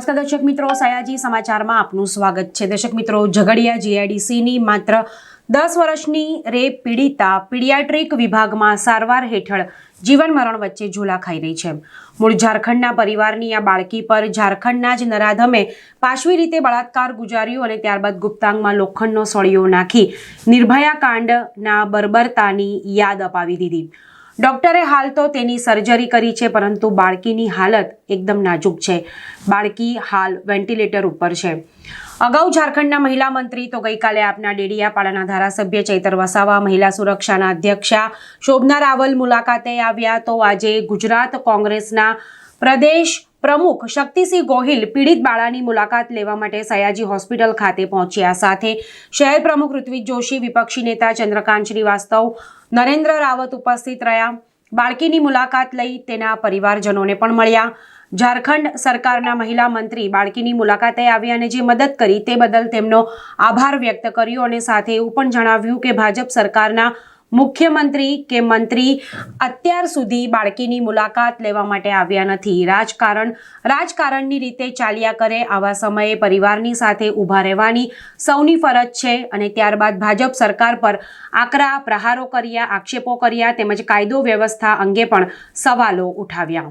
નમસ્કાર દર્શક મિત્રો, સયાજી સમાચારમાં આપનું સ્વાગત છે. દર્શક મિત્રો, ઝઘડિયા જીઆઈડીસીની માત્ર દસ વર્ષની રેપ પીડિતા પીડિયાટ્રિક વિભાગમાં સારવાર હેઠળ જીવન મરણ વચ્ચે ઝૂલા ખાઈ રહી છે. મૂળ ઝારખંડના પરિવારની આ બાળકી પર ઝારખંડના જ નરાધમે પાશવી રીતે બળાત્કાર ગુજાર્યો અને ત્યારબાદ ગુપ્તાંગમાં લોખંડનો સળિયો નાખી નિર્ભયા કાંડના બર્બરતાની યાદ અપાવી દીધી. ડોક્ટરે હાલ તો તેની સર્જરી કરી છે, પરંતુ બાળકીની હાલત એકદમ નાજુક છે. બાળકી હાલ વેન્ટિલેટર ઉપર છે. અગાઉ ઝારખંડના મહિલા મંત્રી તો ગઈકાલે આપના ડેડિયાપાડાના ધારાસભ્ય ચૈતર વસાવા, મહિલા સુરક્ષાના અધ્યક્ષા શોભના રાવલ મુલાકાતે આવ્યા તો આજે ગુજરાત કોંગ્રેસના પ્રદેશ પ્રમુખ શક્તિસિંહ ગોહિલ પીડિત બાળાની મુલાકાત લેવા માટે સયાજી હોસ્પિટલ ખાતે પહોંચ્યા. સાથે શહેર પ્રમુખ ઋત્વિક જોશી, વિપક્ષી નેતા ચંદ્રકાંત શ્રીવાસ્તવ નરેન્દ્ર રાવત ઉપસ્થિત રહ્યા. બાળકીની મુલાકાત લઈ તેના પરિવારજનોને પણ મળ્યા. ઝારખંડ સરકારના મહિલા મંત્રી બાળકીની મુલાકાતે આવી અને જે મદદ કરી તે બદલ તેમનો આભાર વ્યક્ત કર્યો અને સાથે એવું પણ જણાવ્યું કે ભાજપ સરકારના મુખ્યમંત્રી કે મંત્રી અત્યાર સુધી બાળકીની મુલાકાત લેવા માટે આવ્યા નથી. રાજકારણ, રાજકારણની રીતે ચાલ્યા કરે આવા સમયે પરિવારની સાથે ઊભા રહેવાની સૌની ફરજ છે અને ત્યારબાદ ભાજપ સરકાર પર આકરા, પ્રહારો કર્યા, આક્ષેપો કર્યા તેમજ કાયદો વ્યવસ્થા અંગે પણ સવાલો ઉઠાવ્યા.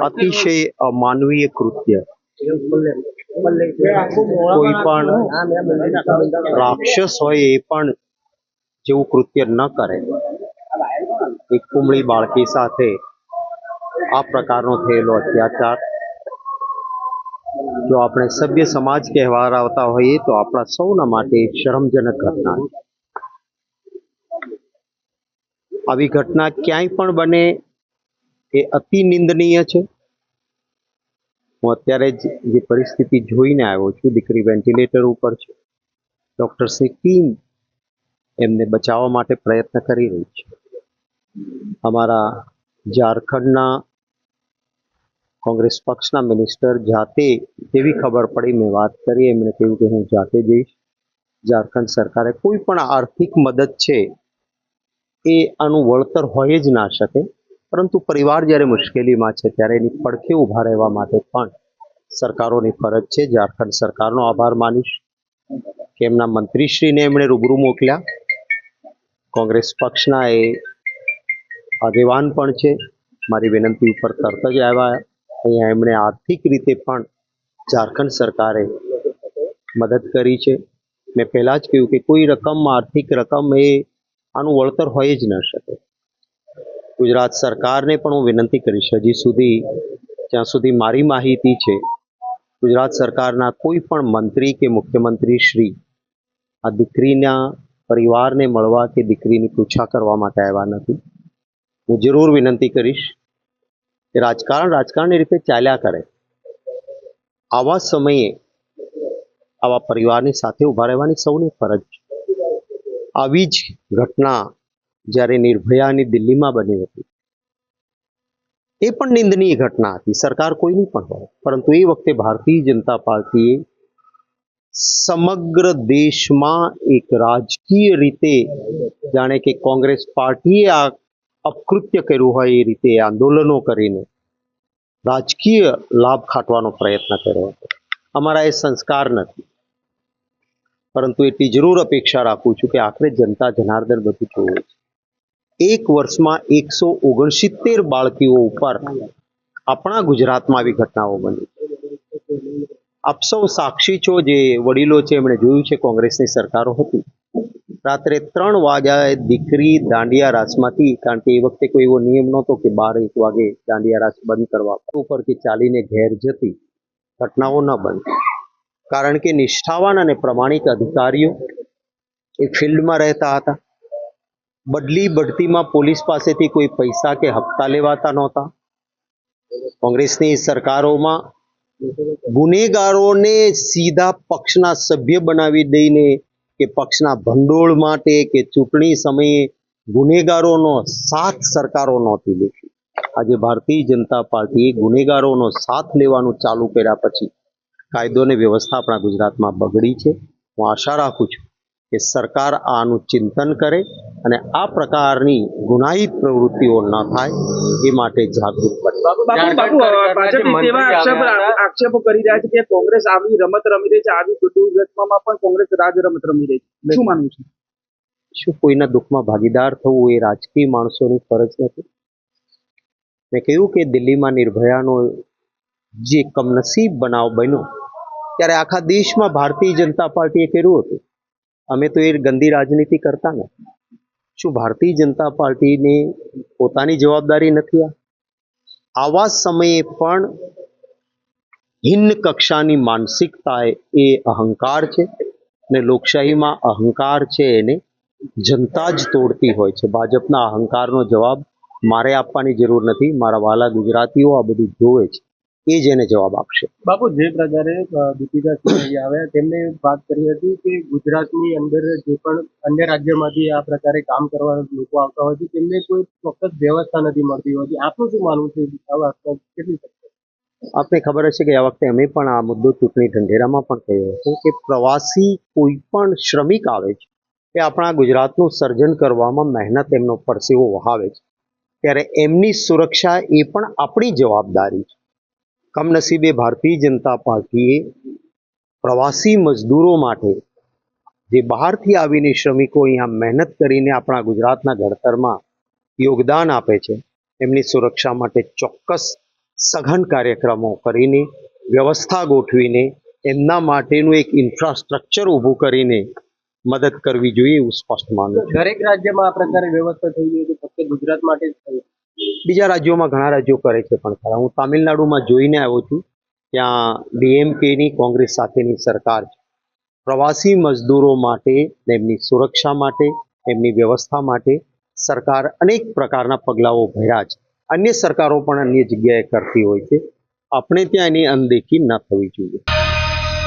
અતિશય અમાનવીય કૃત્ય કોઈ પણ રાક્ષસ હોય એ પણ જેવું કૃત્ય ન કરે એક કુમળી બાળકી સાથે આ પ્રકારનો થયેલો અત્યાચાર. જો આપણે સભ્ય સમાજ કહેવાતા હોઈએ તો આપણા સૌના માટે શરમજનક ઘટના આવી ઘટના ક્યાંય પણ બને એ અતિ નિંદનીય છે. હું અત્યારે જ જે પરિસ્થિતિ જોઈને આવ્યો છું, દીકરી વેન્ટિલેટર ઉપર છે. ડૉક્ટર્સની ટીમ એમને બચાવવા માટે પ્રયત્ન કરી રહી છે. અમારા ઝારખંડના કોંગ્રેસ પક્ષના મિનિસ્ટર જાતે તેવી ખબર પડી, મેં વાત કરી, એમણે કહ્યું કે હું જાતે જઈશ. ઝારખંડ સરકારે કોઈ પણ આર્થિક મદદ છે એ આનું વળતર હોય જ ના શકે. પરંતુ પરિવાર જ્યારે મુશ્કેલીમાં છે, ત્યારે એની પડખે ઊભા રહેવા માટે પણ સરકારોની ફરજ છે. ઝારખંડ સરકારનો આભાર માનીશ. કે એમના મંત્રીશ્રીને એમણે રૂબરૂ મોકલ્યા. કોંગ્રેસ પક્ષના એ આગેવાન પણ છે. મારી વિનંતી ઉપર તરત જ આવ્યા. અહીંયા એમણે આર્થિક રીતે પણ ઝારખંડ સરકારે મદદ કરી છે. મેં પહેલાં જ કહ્યું કે કોઈ રકમ, આર્થિક રકમ એ આનું વળતર હોય જ ન શકે. ગુજરાત સરકારને પણ હું વિનંતી કરીશ, હજી સુધી, જ્યાં સુધી મારી માહિતી છે, ગુજરાત સરકારના કોઈ પણ મંત્રી કે મુખ્યમંત્રી શ્રી આ દીકરીના પરિવારને મળવા કે દીકરીની પૂછા કરવા માટે આવ્યા નથી. હું જરૂર વિનંતી કરીશ કે રાજકારણ રાજકારણની રીતે ચાલ્યા કરે આવા સમયે આવા પરિવારની સાથે ઊભા રહેવાની સૌની ફરજ છે આવી જ ઘટના જ્યારે નિર્ભયાની દિલ્હીમાં બની હતી એ પણ નિંદનીય ઘટના હતી સરકાર કોઈની પણ હોય પરંતુ એ વખતે ભારતીય જનતા પાર્ટીએ સમગ્ર દેશમાં એક રાજકીય રીતે જાણે કે કોંગ્રેસ પાર્ટીએ આ અપકૃત્ય કર્યું હોય એ રીતે આંદોલનો કરીને રાજકીય લાભ ખાટવાનો પ્રયત્ન કર્યો હતો. અમારા એ સંસ્કાર નથી. પરંતુ એટલી જરૂર અપેક્ષા રાખું છું કે આખરે જનતા જનાર્દન બધું જોવે છે. એક વર્ષમાં એકસો ઓગણસિત્તેર બાળકીઓ ઉપર આપણા ગુજરાતમાં આવી ઘટનાઓ બની. આપ સૌ સાક્ષી છો જે વડીલો છે, એમણે જોયું છે કોંગ્રેસની સરકારો હતી. રાત્રે ત્રણ વાગ્યાએ દીકરી દાંડિયા રાસમાંથી, કારણ કે એ વખતે કોઈ એવો નિયમ નહોતો કે બાર એક વાગે દાંડિયા રાસ બંધ કરવા. ઉપરથી ચાલીને ઘેર જતી ઘટનાઓ ન બનતી કારણ કે નિષ્ઠાવાન અને પ્રમાણિક અધિકારીઓ એ ફિલ્ડમાં રહેતા હતા. બદલી બઢતીમાં પોલીસ પાસેથી કોઈ પૈસા કે હપ્તા લેવાતા નહોતા. કોંગ્રેસની સરકારોમાં ગુનેગારોને સીધા પક્ષના સભ્ય બનાવી દઈને કે પક્ષના ભંડોળ માટે કે ચૂંટણી સમયે ગુનેગારોનો સાથ સરકારો નહોતી લેતી આજે ભારતીય જનતા પાર્ટીએ ગુનેગારોનો સાથ લેવાનું ચાલુ કર્યા પછી કાયદો અને વ્યવસ્થા આપણા ગુજરાતમાં બગડી છે. હું આશા રાખું છું કે સરકાર આનું ચિંતન કરે અને આ પ્રકારની ગુનાહિત પ્રવૃત્તિઓ ન થાય એ માટે જાગૃત આક્ષેપો કરી રહ્યા છે કે કોંગ્રેસ આવી રમત રમી રહી છે આવી દુર્ઘટનામાં પણ કોંગ્રેસ રાજ રમત રમી રહી છે. શું માનવું છે? શું કોઈના દુઃખમાં ભાગીદાર થવું એ રાજકીય માણસોની ફરજ નથી? મેં કહ્યું કે દિલ્હીમાં નિર્ભયાનો જે કમનસીબ બનાવ બન્યો ત્યારે આખા દેશમાં ભારતીય જનતા પાર્ટીએ કર્યું હતું. અમે તો એ ગંદી રાજનીતિ કરતા નથી. શું ભારતીય જનતા પાર્ટીને પોતાની જવાબદારી નથી આવા સમયે પણ હિન્ન કક્ષાની માનસિકતા એ અહંકાર છે ને લોકશાહીમાં અહંકાર છે એને જનતા જ તોડતી હોય છે. ભાજપના અહંકારનો જવાબ મારે આપવાની જરૂર નથી. મારા વાલા ગુજરાતીઓ આ બધું જોવે છે. એ જ એને જવાબ આપશે. બાપુ જે પ્રકારે દીપિકા સિંહ આવ્યા તેમણે વાત કરી હતી કે ગુજરાતની અંદર જે પણ અન્ય રાજ્યમાંથી આ પ્રકારે કામ કરવા લોકો આવતા હોય છે તેમને કોઈ ચોક્કસ વ્યવસ્થા નથી મળતી હોતી. આપનું શું માનવું છે? કેટલી આપને ખબર હશે કે આ વખતે અમે પણ આ મુદ્દો ચૂંટણી ઢંઢેરામાં પણ કહ્યો હતો કે પ્રવાસી કોઈ પણ શ્રમિક આવે છે કે આપણા ગુજરાતનું સર્જન કરવામાં મહેનત એમનો પરસેવો વહાવે છે. ત્યારે એમની સુરક્ષા એ પણ આપણી જવાબદારી છે. કમનસીબે ભારતીય જનતા પાર્ટીએ પ્રવાસી મજદૂરો માટે જે બહારથી આવીને શ્રમિકો અહીંયા મહેનત કરીને આપણા ગુજરાતના ઘડતરમાં યોગદાન આપે છે, એમની સુરક્ષા માટે ચોક્કસ સઘન કાર્યક્રમો કરીને, વ્યવસ્થા ગોઠવીને, એમના માટેનું એક ઇન્ફ્રાસ્ટ્રક્ચર ઊભું કરીને મદદ કરવી જોઈએ એવું સ્પષ્ટ માનું દરેક રાજ્યમાં આ પ્રકારે વ્યવસ્થા થઈ ગઈ ફક્ત ગુજરાત માટે જ થઈ બીજા રાજ્યોમાં ઘણા રાજ્યો કરે છે પણ ખરા. હું તામિલનાડુમાં જોઈને આવ્યો છું. ત્યાં ડીએમકેની કોંગ્રેસ સાથેની સરકાર છે. પ્રવાસી મજદૂરો માટે, તેમની સુરક્ષા માટે એમની વ્યવસ્થા માટે સરકાર અનેક પ્રકારના પગલાઓ ભર્યા છે. અન્ય સરકારો પણ અન્ય જગ્યાએ કરતી હોય છે. આપણે ત્યાં એની અનદેખી ન થવી જોઈએ.